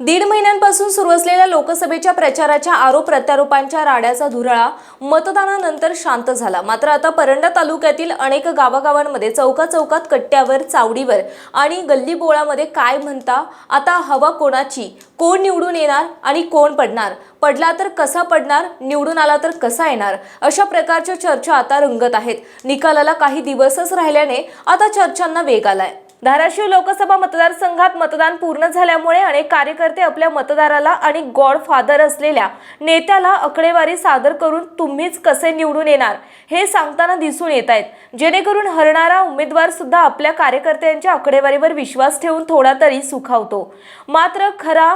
दीड महिन्यांपासून सुरू असलेल्या लोकसभेच्या प्रचाराच्या आरोप प्रत्यारोपांच्या राड्याचा धुराळा मतदानानंतर शांत झाला. मात्र आता परंडा तालुक्यातील अनेक गावागावांमध्ये चौका चौकात कट्ट्यावर चावडीवर आणि गल्लीबोळामध्ये काय म्हणता आता हवा कोणाची? कोण निवडून येणार आणि कोण पडणार? पडला तर कसा पडणार? निवडून आला तर कसा येणार? अशा प्रकारच्या चर्चा आता रंगत आहेत. निकालाला काही दिवसच राहिल्याने आता चर्चांना वेग आलाय. धाराशिव लोकसभा मतदारसंघात मतदान पूर्ण झाल्यामुळे अनेक कार्यकर्ते आपल्या मतदाराला आणि गॉडफादर असलेल्या नेत्याला आकडेवारी सादर करून तुम्हीच कसे निवडून येणार हे सांगताना दिसून येत आहेत. जेणेकरून हरणारा उमेदवार सुद्धा आपल्या कार्यकर्त्यांच्या आकडेवारीवर विश्वास ठेवून थोडा तरी सुखावतो. मात्र खरा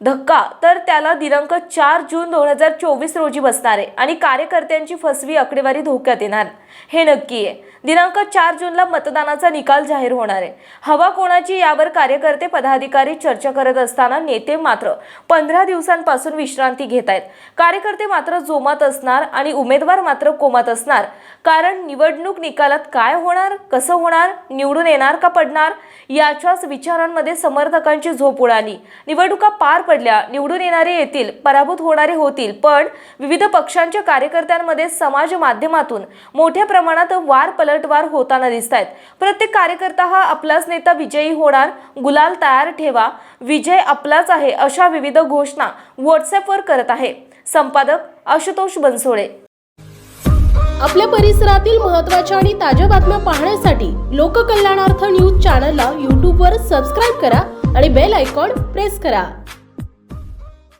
धक्का तर त्याला दिनांक चार जून दोन हजार चोवीस रोजी बसणार आहे आणि कार्यकर्त्यांची फसवी आकडेवारी धोक्यात येणार. हे नक्की आहे. दिनांक चार जूनला मतदानाचा निकाल जाहीर होणार आहे. हवा कोणाची यावर कार्यकर्ते पदाधिकारी चर्चा करत असताना नेते मात्र पंधरा दिवसांपासून विश्रांती घेत आहेत. कार्यकर्ते मात्र जोमात असणार आणि उमेदवार मात्र कोमात असणार. कारण निवडणूक निकालात काय होणार कसं होणार निवडून येणार का पडणार याच्याच विचारांमध्ये समर्थकांची झोप उडाली. निवडणुका पार पडल्या. निवडून येणारे येतील पराभूत होणारे होतील पण विविध पक्षांच्या कार्यकर्त्यांमध्ये समाज माध्यमातून मोठ्या प्रमाणात वार पलटवार होताना दिसत आहेत प्रत्येक कार्यकर्ता हा आपलाच नेता विजयी होणार गुलाल तयार ठेवा विजय आपलाच आहे अशा विविध घोषणा व्हॉट्सअपवर करत आहे. संपादक आशुतोष बनसोडे. आपल्या परिसरातील महत्त्वाच्या आणि ताज्या बातम्या पाहण्यासाठी लोककल्याणार्थ न्यूज चॅनलला यूट्यूबवर सबस्क्राईब करा आणि बेल आयकॉन प्रेस करा.